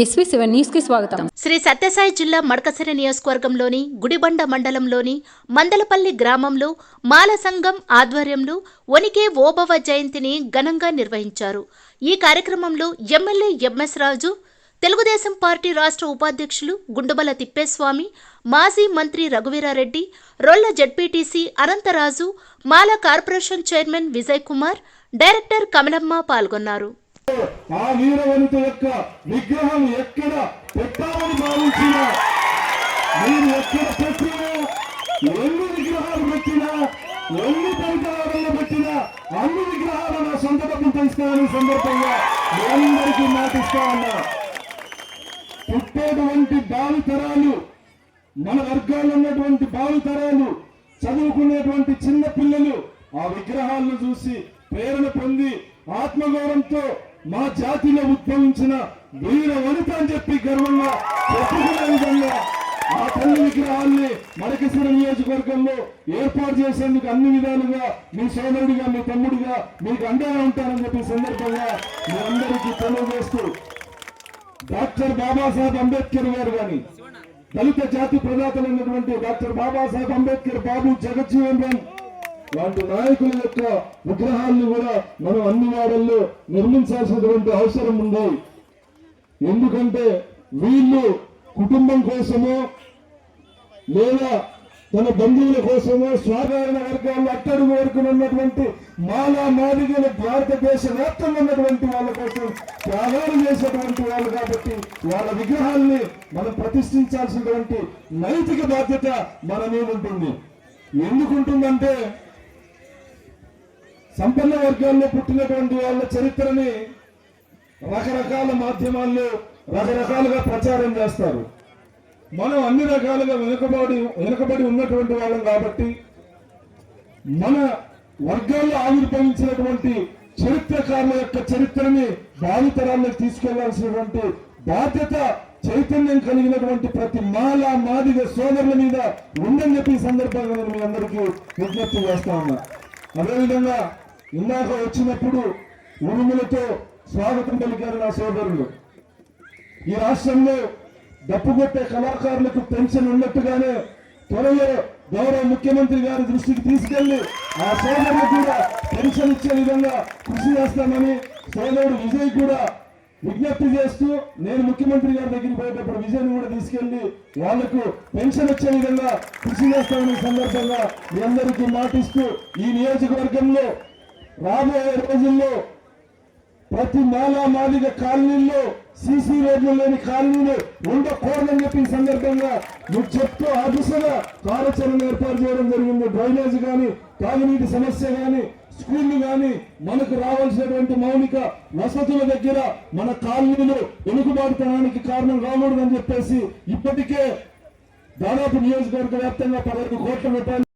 SV seven న్యూస్కి స్వాగతం. శ్రీ సత్యసాయి జిల్లా మడకసిరి నియోజకవర్గంలోని గుడిబండ మండలంలోని మందలపల్లి గ్రామంలో మాల సంఘం ఆధ్వర్యంలో వనికే ఓబవ జయంతిని ఘనంగా నిర్వహించారు. ఈ కార్యక్రమంలో MLA MS Raju Telugu Desam party రాష్ట్ర ఉపాధ్యక్షులు గుండుబల తిప్పేస్వామి మాజీ మంత్రి Raghuveera Reddy Rolla ZPTC Anantharaju Mala corporation chairman Vijay Kumar director Kamalamma పాల్గొన్నారు. ఆ వీరవనిత యొక్క విగ్రహం ఎక్కడ పెట్టామని భావించిన? మీరు ఎక్కడ పెట్టినా ఎన్ని విగ్రహాలు పెట్టినా ఎన్ని పరికరాలను పెట్టినా అన్ని విగ్రహాలు నా సొంత డబ్బులు తెలుసుకోవాలని సందర్భంగా మీ అందరికీ మాటిస్తా ఉన్నా. పుట్టేటువంటి భావితరాలు మన వర్గాల్లో ఉన్నటువంటి భావితరాలు చదువుకునేటువంటి చిన్న పిల్లలు ఆ విగ్రహాలను చూసి ప్రేరణ పొంది ఆత్మగౌరవంతో మా జాతిలో ఉద్భవించిన వీర వనిత అని చెప్పి గర్వంగా చెప్పుకునే విధంగా ఆ తల్లి విగ్రహాన్ని మడకేశ్వర నియోజకవర్గంలో ఏర్పాటు చేసేందుకు అన్ని విధాలుగా మీ సోదరుడిగా మీ తమ్ముడిగా మీకు అండగా ఉంటానని చెప్పి సందర్భంగా మీ అందరికీ తెలియజేస్తూ డాక్టర్ బాబాసాహెబ్ అంబేద్కర్ గారు కానీ దళిత జాతి ప్రదాతలైనటువంటి డాక్టర్ బాబాసాహెబ్ అంబేద్కర్ బాబు జగజ్జీవన్ రామ్ లాంటి నాయకుల యొక్క విగ్రహాలను కూడా మనం అన్ని వాడల్లో నిర్మించాల్సినటువంటి అవసరం ఉంది. ఎందుకంటే వీళ్ళు కుటుంబం కోసమో లేదా తన బంధువుల కోసమో స్వాధారణ వర్గాల్లో అట్టడుగు వరకు ఉన్నటువంటి మాలా మాదిగల భారతదేశ వ్యాప్తంగా ఉన్నటువంటి వాళ్ళ కోసం త్యాగాలు చేసేటువంటి వాళ్ళు కాబట్టి వాళ్ళ విగ్రహాల్ని మనం ప్రతిష్ఠించాల్సినటువంటి నైతిక బాధ్యత మన మీద ఉంటుంది. ఎందుకుంటుందంటే సంపన్న వర్గాల్లో పుట్టినటువంటి వాళ్ళ చరిత్రని రకరకాల మాధ్యమాల్లో రకరకాలుగా ప్రచారం చేస్తారు. మనం అన్ని రకాలుగా వెనుకబడి వెనుకబడి ఉన్నటువంటి వాళ్ళం కాబట్టి మన వర్గాల్లో ఆవిర్భవించినటువంటి చరిత్రకారుల యొక్క చరిత్రని భావితరాలకు తీసుకెళ్ళాల్సినటువంటి బాధ్యత చైతన్యం కలిగినటువంటి ప్రతి మాల మాదిగ సోదరుల మీద ఉందని చెప్పి ఈ సందర్భంగా నేను మీ అందరికీ విజ్ఞప్తి చేస్తా ఉన్నా. అదేవిధంగా ఇందాక వచ్చినప్పుడు ఉరుములతో స్వాగతం పలికారు నా సోదరులు. ఈ రాష్ట్రంలో డప్పుగొట్టే కళాకారులకు పెన్షన్ ఉన్నట్టుగానే త్వరలో గౌరవ ముఖ్యమంత్రి గారి దృష్టికి తీసుకెళ్ళి ఆ సోదరులకు కూడా పెన్షన్ ఇచ్చే విధంగా కృషి చేస్తామని సోదరుడు విజయ్ కూడా విజ్ఞప్తి చేస్తూ నేను ముఖ్యమంత్రి గారి దగ్గరికి పోయేటప్పుడు విజయ్ కూడా తీసుకెళ్ళి వాళ్ళకు పెన్షన్ వచ్చే విధంగా కృషి చేస్తామని సందర్భంగా మీ అందరికీ మాటిస్తూ ఈ నియోజకవర్గంలో రాబోయే రోజుల్లో ప్రతి మాలా మాదిగ కాలనీల్లో సీసీ రోడ్లు లేని కాలనీలు ఉండకూడదని చెప్పి సందర్భంగా నువ్వు చెప్తూ ఆ దిశగా కార్యాచరణ ఏర్పాటు చేయడం జరిగింది. డ్రైనేజ్ కానీ తాగునీటి సమస్య కానీ స్కూళ్ళు కానీ మనకు రావాల్సినటువంటి మౌలిక వసతుల దగ్గర మన కాలనీలు వెనుకబాటుతనానికి కారణం రాకూడదని చెప్పేసి ఇప్పటికే దాదాపు నియోజకవర్గ వ్యాప్తంగా పదహైదు కోట్ల రూపాయలు